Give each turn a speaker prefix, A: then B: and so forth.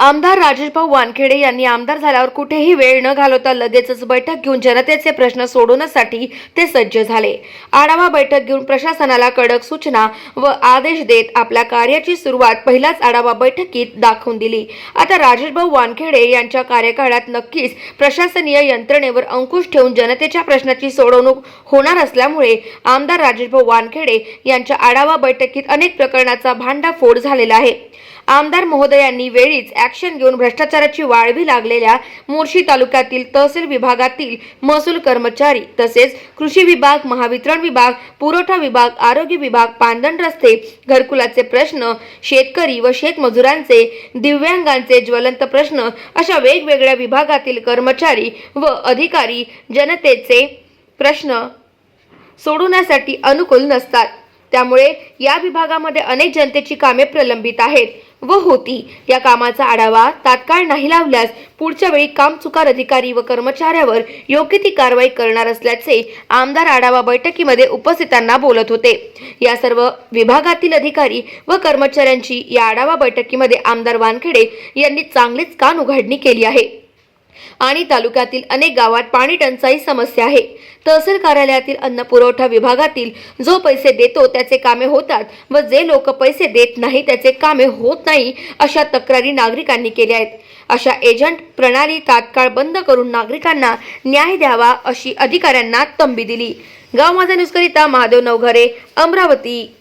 A: आमदार राजेशभाऊ वानखेडे यांनी आमदार झाल्यावर कुठेही वेळ न घालवता लगेचच बैठक घेऊन जनतेचे प्रश्न सोडवण्यासाठी ते सज्ज झाले. आढावा बैठक घेऊन प्रशासनाला कडक सूचना व आदेश देत आपल्या कार्याची सुरुवात पहिल्याच आढावा बैठकीत दाखवून दिली. आता राजेशभाऊ वानखेडे यांच्या कार्यकाळात नक्कीच प्रशासनीय यंत्रणेवर अंकुश ठेवून जनतेच्या प्रश्नाची सोडवणूक होणार असल्यामुळे आमदार राजेशभाऊ वानखेडे यांच्या आढावा बैठकीत अनेक प्रकरणाचा भांडाफोड झालेला आहे. आमदार महोदयांनी वेळीच ॲक्शन घेऊन भ्रष्टाचाराची वाळवी लागलेल्या मोर्शी तालुक्यातील तहसील विभागातील महसूल कर्मचारी तसेच कृषी विभाग महावितरण विभाग पुरवठा विभाग आरोग्य विभाग पांदण रस्ते घरकुलाचे प्रश्न शेतकरी व शेतमजुरांचे दिव्यांगांचे ज्वलंत प्रश्न अशा वेगवेगळ्या विभागातील कर्मचारी व अधिकारी जनतेचे प्रश्न सोडवण्यासाठी अनुकूल नसतात. त्यामुळे या विभागामध्ये अनेक जनतेची कामे प्रलंबित आहेत. व होती. या कामाचा आढावा तात्काळ नाही लावल्यास पुढच्या वेळी कामचुकार अधिकारी व कर्मचाऱ्यावर योग्य ती कारवाई करणार असल्याचे आमदार आढावा बैठकीमध्ये उपस्थितांना बोलत होते. या सर्व विभागातील अधिकारी व कर्मचाऱ्यांची या आढावा बैठकीमध्ये आमदार वानखेडे यांनी चांगलीच कान उघडणी केली आहे. आणि तालुक्यातील अनेक गावात पाणी टंचाई समस्या आहे. तहसील कार्यालयातील अन्न पुरवठा विभागातील जो पैसे देतो त्याचे कामे होतात व जे लोक पैसे देत नाही त्याचे कामे होत नाही अशा तक्रारी नागरिकांनी केल्या आहेत. अशा एजंट प्रणाली तात्काळ बंद करून नागरिकांना न्याय द्यावा अशी अधिकाऱ्यांना तंबी दिली. गाव माझा न्यूजकरिता महादेव नवघरे अमरावती.